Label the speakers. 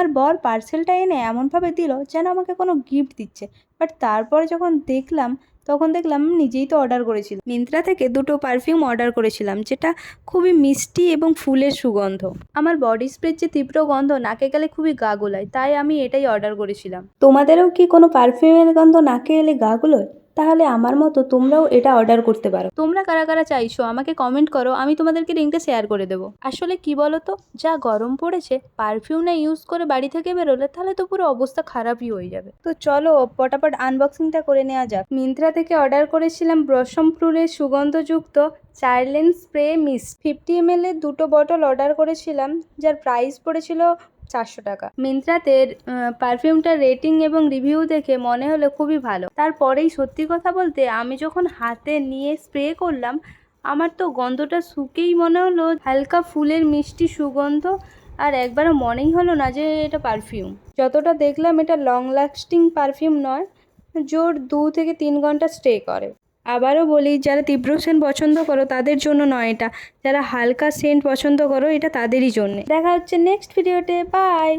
Speaker 1: আমার বর পার্সেলটা এনে এমনভাবে দিল যেন আমাকে কোনো গিফট দিচ্ছে। বাট তারপরে যখন দেখলাম, তখন দেখলাম নিজেই তো অর্ডার করেছিলাম মিন্ত্রা থেকে দুটো পারফিউম অর্ডার করেছিলাম, যেটা খুবই মিষ্টি এবং ফুলের সুগন্ধ। আমার বডি স্প্রের যে তীব্র গন্ধ নাকে গেলে খুবই গা গোলায়, তাই আমি এটাই অর্ডার করেছিলাম। তোমাদেরও কি কোনো পারফিউমের গন্ধ নাকে এলে গা গোলায়? তাহলে আমার মতো তোমরাও এটা অর্ডার করতে পারো। তোমরা কারা কারা চাইছো আমাকে কমেন্ট করো আমি তোমাদেরকে লিঙ্কটা শেয়ার করে দেবো। আসলে কি বলো তো যা গরম পড়েছে পারফিউম না ইউজ করে বাড়ি থেকে বেরোলে তাহলে তো পুরো অবস্থা খারাপই হয়ে যাবে। তো চলো পটাপট আনবক্সিংটা করে নেওয়া যাক। মিন্ত্রা থেকে অর্ডার করেছিলাম ব্রসম ফুলের সুগন্ধযুক্ত children spray mist. Fifty M এর দুটো বটল অর্ডার করেছিলাম যার প্রাইস পড়েছিল চারশো টাকা। মিন্ত্রাতে পারফিউমটার রেটিং এবং রিভিউ দেখে মনে হলো খুবই ভালো। তারপরেই সত্যি কথা বলতে আমি যখন হাতে নিয়ে স্প্রে করলাম, আমার তো গন্ধটা শুকেই মনে হলো হালকা ফুলের মিষ্টি সুগন্ধ, আর একবারও মনেই হলো না যে এটা পারফিউম যতটা দেখলাম এটা লং লাস্টিং পারফিউম নয়, জোর দু থেকে তিন ঘণ্টা স্টে করে। আবারও বলি, যারা তীব্র সেন্ট পছন্দ করো তাদের জন্য নয় এটা। যারা হালকা সেন্ট পছন্দ করো, এটা তাদেরই জন্যে। দেখা হচ্ছে নেক্সট ভিডিওতে বাই